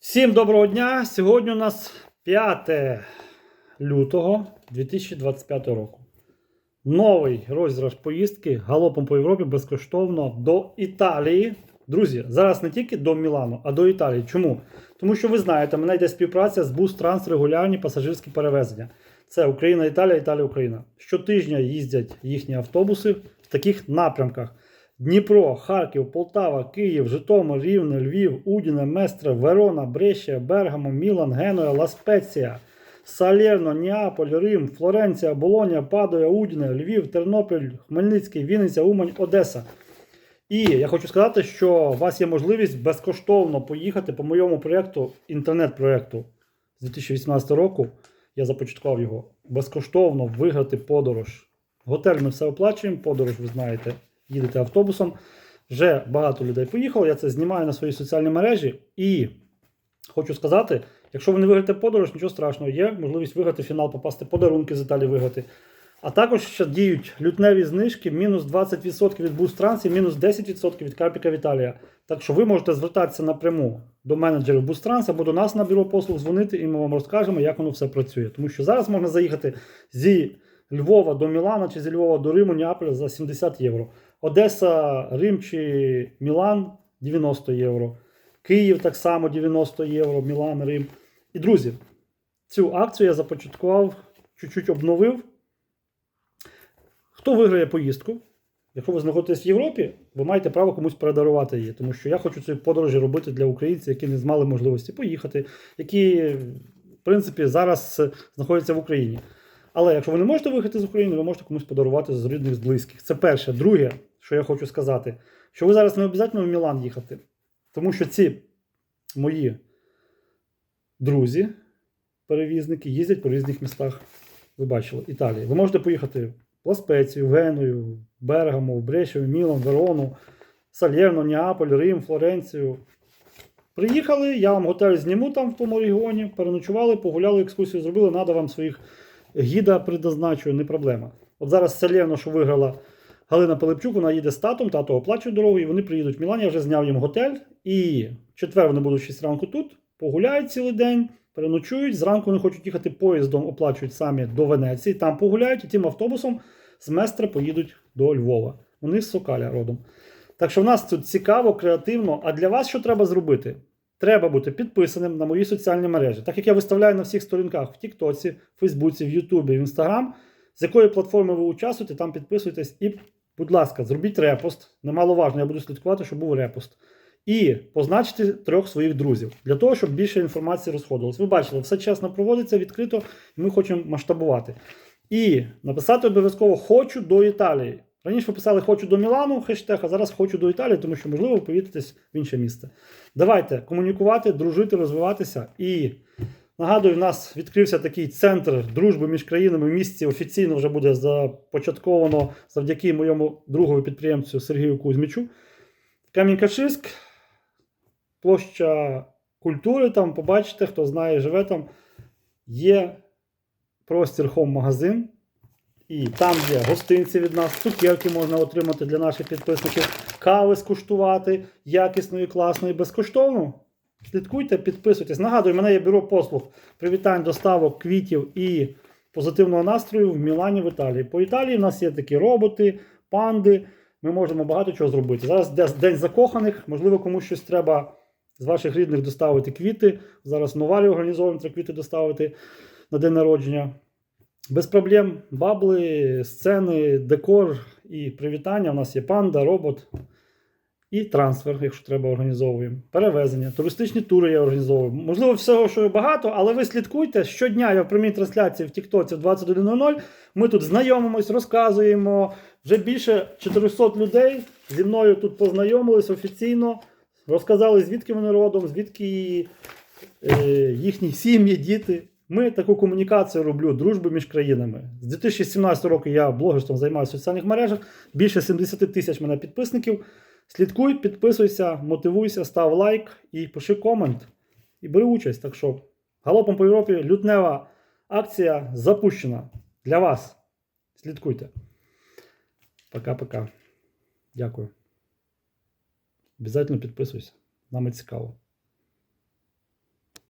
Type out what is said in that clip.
Всім доброго дня! Сьогодні у нас 5 лютого 2025 року. Новий розіграш поїздки галопом по Європі безкоштовно до Італії. Друзі, зараз не тільки до Мілану, а до Італії. Чому? Тому що ви знаєте, мене йде співпраця з Bus Trans регулярні пасажирські перевезення. Це Україна, Італія, Італія, Україна. Щотижня їздять їхні автобуси в таких напрямках. Дніпро, Харків, Полтава, Київ, Житомир, Рівне, Львів, Удіне, Местре, Верона, Брешія, Бергамо, Мілан, Генуя, Ласпеція, Салерно, Неаполь, Рим, Флоренція, Болоня, Падоя, Удіне, Львів, Тернопіль, Хмельницький, Вінниця, Умань, Одеса. І я хочу сказати, що у вас є можливість безкоштовно поїхати по моєму проєкту, інтернет-проєкту з 2018 року. Я започаткував його. Безкоштовно виграти подорож. Готель ми все оплачуємо, подорож, ви знаєте, їдете автобусом. Вже багато людей поїхало. Я це знімаю на свої соціальні мережі. І хочу сказати, якщо ви не виграєте подорож, нічого страшного, є можливість виграти фінал, попасти подарунки з Італії виграти. А також ще діють лютневі знижки, мінус 20% від Бустранс і мінус 10% від Карпіка Віталія. Так що ви можете звертатися напряму до менеджерів Бустранс або до нас на бюро послуг дзвонити, і ми вам розкажемо, як воно все працює. Тому що зараз можна заїхати зі Львова до Мілана чи зі Львова до Риму, Неаполя за 70 євро. Одеса, Рим чи Мілан 90 євро. Київ так само 90 євро, Мілан, Рим. І друзі, цю акцію я започаткував, чуть-чуть обновив. Хто виграє поїздку? Якщо ви знаходитесь в Європі, ви маєте право комусь передарувати її, тому що я хочу ці подорожі робити для українців, які не мали можливості поїхати, які, в принципі, зараз знаходяться в Україні. Але якщо ви не можете виїхати з України, ви можете комусь подарувати з рідних, з близьких. Це перше. Друге, що я хочу сказати, що ви зараз не обов'язково в Мілан їхати, тому що ці мої друзі, перевізники, їздять по різних містах. Ви бачили, Італії. Ви можете поїхати в Ласпецію, Геную, Бергамо, Брешію, Мілан, Верону, Салєрно, Неаполь, Рим, Флоренцію. Приїхали, я вам готель зніму там в тому регіоні, переночували, погуляли, екскурсію зробили, надо вам своїх гіда предназначую, не проблема. От зараз Салєрно, що виграла Галина Пилипчук, вона їде з татом, тато оплачує дорогу, і вони приїдуть в Мілан, я вже зняв їм готель. І четвер вони будуть 6 ранку тут, погуляють цілий день, переночують. Зранку вони хочуть їхати поїздом, оплачують самі до Венеції, там погуляють, і тим автобусом з Местра поїдуть до Львова. Вони з Сокаля родом. Так що в нас тут цікаво, креативно. А для вас що треба зробити? Треба бути підписаним на мої соціальні мережі. Так як я виставляю на всіх сторінках в Тіктоці, Фейсбуці, в Ютубі, в Інстаграм, з якої платформи ви участвуєте, там підписуйтесь і, будь ласка, зробіть репост. Немаловажно, я буду слідкувати, щоб був репост. І позначте трьох своїх друзів для того, щоб більше інформації розходилось. Ви бачили, все чесно проводиться відкрито, і ми хочемо масштабувати. І написати обов'язково хочу до Італії. Раніше ви писали хочу до Мілану хештег, а зараз хочу до Італії, тому що, можливо, ви в інше місце. Давайте комунікувати, дружити, розвиватися. І нагадую, в нас відкрився такий центр дружби між країнами в місті. Офіційно вже буде започатковано завдяки моєму другові підприємцю Сергію Кузьмічу. Камінь-Каширськ, площа культури. Там побачите, хто знає, живе там. Є простір хом-магазин. І там є гостинці від нас, цукерки можна отримати для наших підписників, кави скуштувати, якісної, класної, безкоштовно. Слідкуйте, підписуйтесь. Нагадую, мене є бюро послуг привітань, доставок, квітів і позитивного настрою в Мілані в Італії. По Італії в нас є такі роботи, панди. Ми можемо багато чого зробити. Зараз день закоханих, можливо, комусь щось треба з ваших рідних доставити квіти. Зараз Новалі організовуємо треба квіти доставити на день народження. Без проблем бабли, сцени, декор і привітання. У нас є панда, робот і трансфер, якщо треба, організовуємо. Перевезення, туристичні тури я організовую. Можливо, всього, що багато, але ви слідкуйте. Щодня я в прямій трансляції в Тіктоці в 21.00. Ми тут знайомимось, розказуємо. Вже більше 400 людей зі мною тут познайомились офіційно, розказали, звідки вони родом, звідки е, їхні сім'ї, діти. Ми таку комунікацію роблю, дружби між країнами. З 2017 року я блогерством займаюся в соціальних мережах. Більше 70 тисяч мене підписників. Слідкуй, підписуйся, мотивуйся, став лайк і пиши комент. І бери участь. Так що галопом по Європі лютнева акція запущена для вас. Слідкуйте. Пока-пока. Дякую. Обязательно підписуйся. Нам і цікаво.